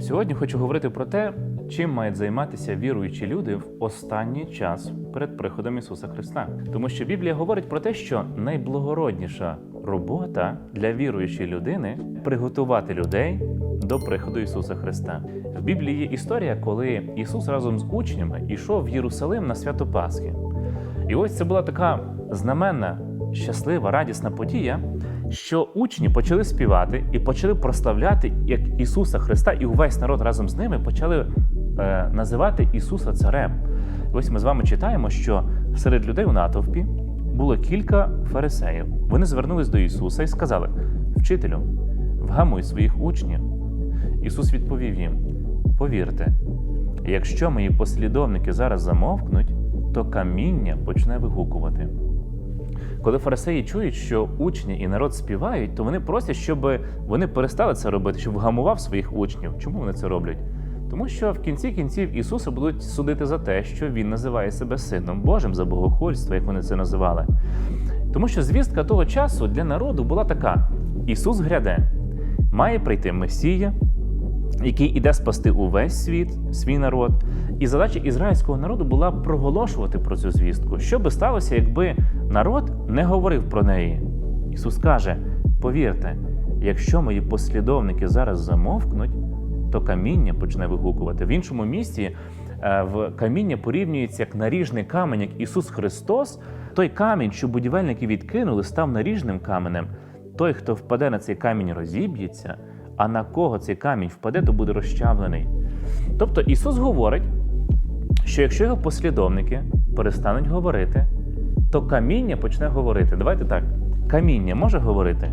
Сьогодні хочу говорити про те, чим мають займатися віруючі люди в останній час перед приходом Ісуса Христа. Тому що Біблія говорить про те, що найблагородніша робота для віруючої людини приготувати людей до приходу Ісуса Христа. В Біблії є історія, коли Ісус разом з учнями йшов в Єрусалим на свято Пасхи. І ось це була така знаменна, щаслива, радісна подія, що учні почали співати і почали прославляти як Ісуса Христа, і увесь народ разом з ними почали е, називати Ісуса Царем. Ось ми з вами читаємо, що серед людей у натовпі було кілька фарисеїв. Вони звернулись до Ісуса і сказали: Вчителю, вгамуй своїх учнів. Ісус відповів їм: Повірте, якщо мої послідовники зараз замовкнуть, то каміння почне вигукувати. Коли фарисеї чують, що учні і народ співають, то вони просять, щоб вони перестали це робити, щоб вгамував своїх учнів. Чому вони це роблять? Тому що в кінці кінців Ісуса будуть судити за те, що Він називає себе Сином Божим за богохульство, як вони це називали. Тому що звістка того часу для народу була така: Ісус гряде, має прийти Месія, який іде спасти увесь світ, свій народ. І задача ізраїльського народу була проголошувати про цю звістку. Що би сталося, якби народ не говорив про неї? Ісус каже: повірте, якщо мої послідовники зараз замовкнуть, то каміння почне вигукувати. В іншому місці е, в каміння порівнюється як наріжний камінь, як Ісус Христос. Той камінь, що будівельники відкинули, став наріжним каменем. Той, хто впаде на цей камінь, розіб'ється, а на кого цей камінь впаде, то буде розчавлений. Тобто Ісус говорить, що якщо його послідовники перестануть говорити, то каміння почне говорити. Давайте так: каміння може говорити?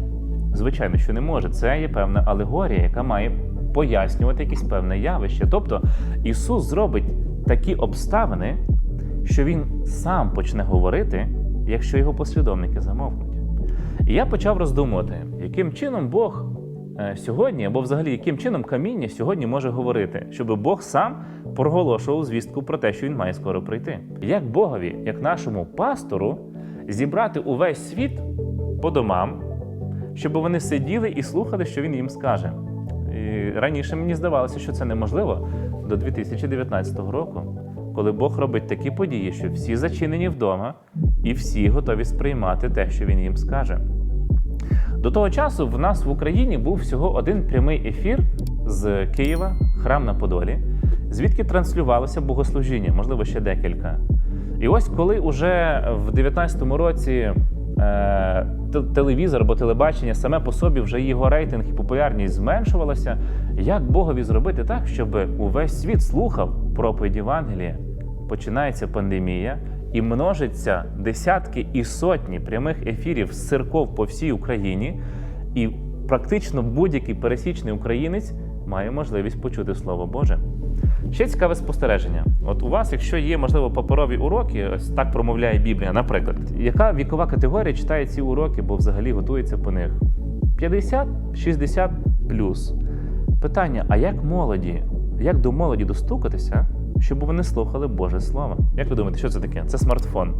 Звичайно, що не може. Це є певна алегорія, яка має пояснювати якесь певне явище. Тобто Ісус зробить такі обставини, що Він сам почне говорити, якщо його послідовники замовкнуть. І я почав роздумувати, яким чином Бог сьогодні, або взагалі яким чином каміння сьогодні може говорити, щоб Бог сам проголошував звістку про те, що він має скоро прийти. Як Богові, як нашому пастору, зібрати увесь світ по домам, щоб вони сиділи і слухали, що він їм скаже. І раніше мені здавалося, що це неможливо до 2019 року, коли Бог робить такі події, що всі зачинені вдома і всі готові сприймати те, що він їм скаже. До того часу в нас в Україні був всього один прямий ефір з Києва, храм на Подолі, звідки транслювалося богослужіння, можливо, ще декілька. І ось коли уже в 19-му році е, телевізор або телебачення саме по собі вже його рейтинг і популярність зменшувалася, як Богові зробити так, щоб увесь світ слухав проповідь Євангелія? Починається пандемія і множиться десятки і сотні прямих ефірів з церков по всій Україні, і практично будь-який пересічний українець має можливість почути Слово Боже. Ще цікаве спостереження. От у вас, якщо є, можливо, паперові уроки, ось так промовляє Біблія, наприклад, яка вікова категорія читає ці уроки, бо взагалі готується по них? 50-60 плюс. Питання: а як молоді, як до молоді достукатися, щоб вони слухали Боже Слово? Як ви думаєте, що це таке? Це смартфон.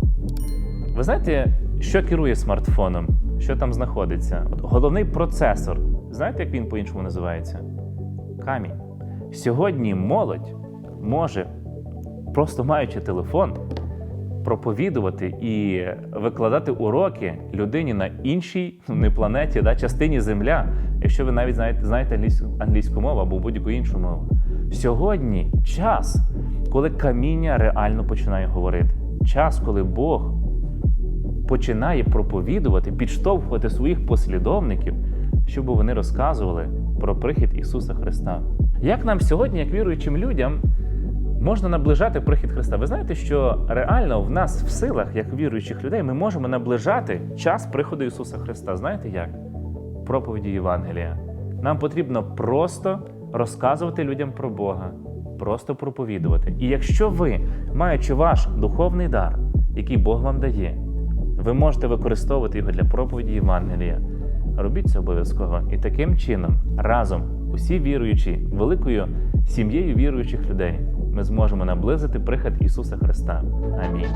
Ви знаєте, що керує смартфоном? Що там знаходиться? От головний процесор. Знаєте, як він по-іншому називається? Камінь. Сьогодні молодь може, просто маючи телефон, проповідувати і викладати уроки людині на іншій не планеті, да, частині Земля, якщо ви навіть знаєте, знаєте англійську, англійську мову або будь-яку іншу мову. Сьогодні час, коли каміння реально починає говорити. Час, коли Бог починає проповідувати, підштовхувати своїх послідовників, щоб вони розказували про прихід Ісуса Христа. Як нам сьогодні, як віруючим людям, можна наближати прихід Христа? Ви знаєте, що реально в нас в силах, як віруючих людей, ми можемо наближати час приходу Ісуса Христа. Знаєте як? Проповіді Євангелія. Нам потрібно просто розказувати людям про Бога, просто проповідувати. І якщо ви, маючи ваш духовний дар, який Бог вам дає, ви можете використовувати його для проповіді Євангелія. Робіть це обов'язково. І таким чином, разом, усі віруючі, великою сім'єю віруючих людей, ми зможемо наблизити прихід Ісуса Христа. Амінь.